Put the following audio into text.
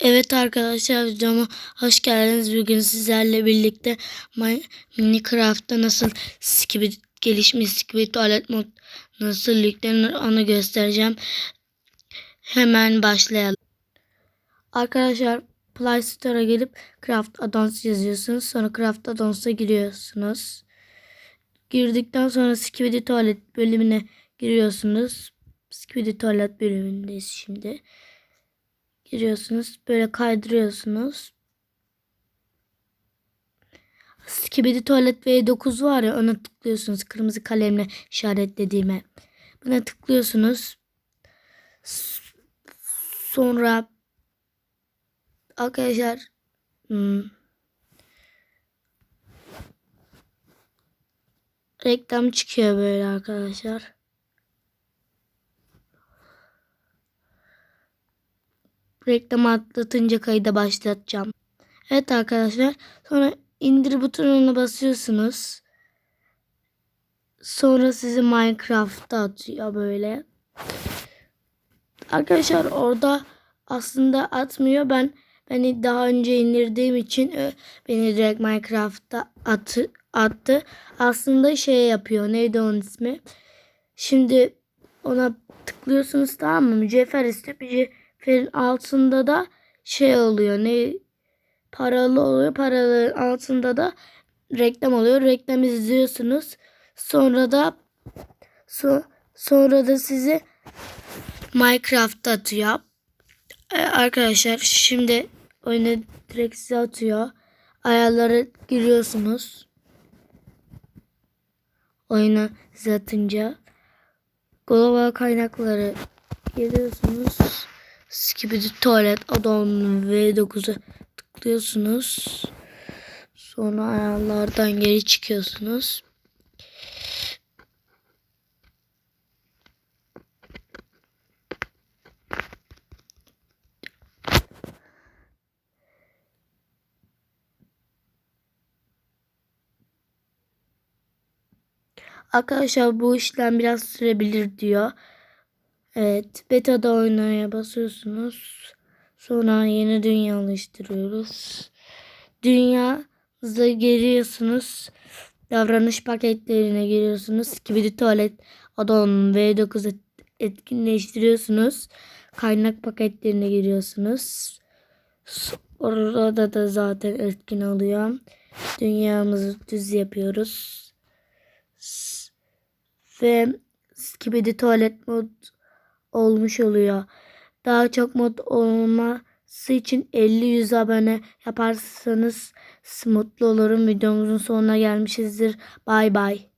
Evet arkadaşlar videoma hoş geldiniz. Bugün sizlerle birlikte Minecraft'ta nasıl Skibidi gelişmiş Skibidi tuvalet mod nasıl yüklenir onu göstereceğim. Hemen başlayalım. Arkadaşlar Play Store'a gelip Craft Addons yazıyorsunuz. Sonra Craft Addons'a giriyorsunuz. Girdikten sonra Skibidi tuvalet bölümüne giriyorsunuz. Skibidi tuvalet bölümündeyiz şimdi giriyorsunuz. Böyle kaydırıyorsunuz. Skibidi tuvalet V9 var ya ona tıklıyorsunuz. Kırmızı kalemle işaretlediğime. Buna tıklıyorsunuz. Sonra arkadaşlar hmm, reklam çıkıyor böyle arkadaşlar. Reklamı atlatınca kayıda başlatacağım. Evet arkadaşlar. Sonra indir butonuna basıyorsunuz. Sonra sizi Minecraft'ta atıyor böyle. Arkadaşlar orada aslında atmıyor. Ben beni daha önce indirdiğim için beni direkt Minecraft'ta atı, attı. Aslında şey yapıyor. Neydi onun ismi? Şimdi ona tıklıyorsunuz tamam mı? Mücevher istiyor. Mücevherin altında da şey oluyor. Ne paralı oluyor. Paraların altında da reklam oluyor. Reklam izliyorsunuz. Sonra da so, sonra da sizi Minecraft'ta atıyor. Ee, arkadaşlar şimdi oyuna direkt size atıyor. Ayarlara giriyorsunuz. Oyuna size atınca. Global kaynakları geliyorsunuz. Skibidi tuvalet addon V9'u tıklıyorsunuz. Sonra ayarlardan geri çıkıyorsunuz. Arkadaşlar bu işlem biraz sürebilir diyor. Evet. Beta'da oynaya basıyorsunuz. Sonra yeni dünya oluşturuyoruz. Dünyanıza giriyorsunuz. Davranış paketlerine giriyorsunuz. Skibidi tuvalet addon V9 et- etkinleştiriyorsunuz. Kaynak paketlerine giriyorsunuz. Orada da zaten etkin oluyor. Dünyamızı düz yapıyoruz. Ve Skibidi tuvalet mod olmuş oluyor. Daha çok mod olması için 50-100 abone yaparsanız mutlu olurum. Videomuzun sonuna gelmişizdir. Bay bay.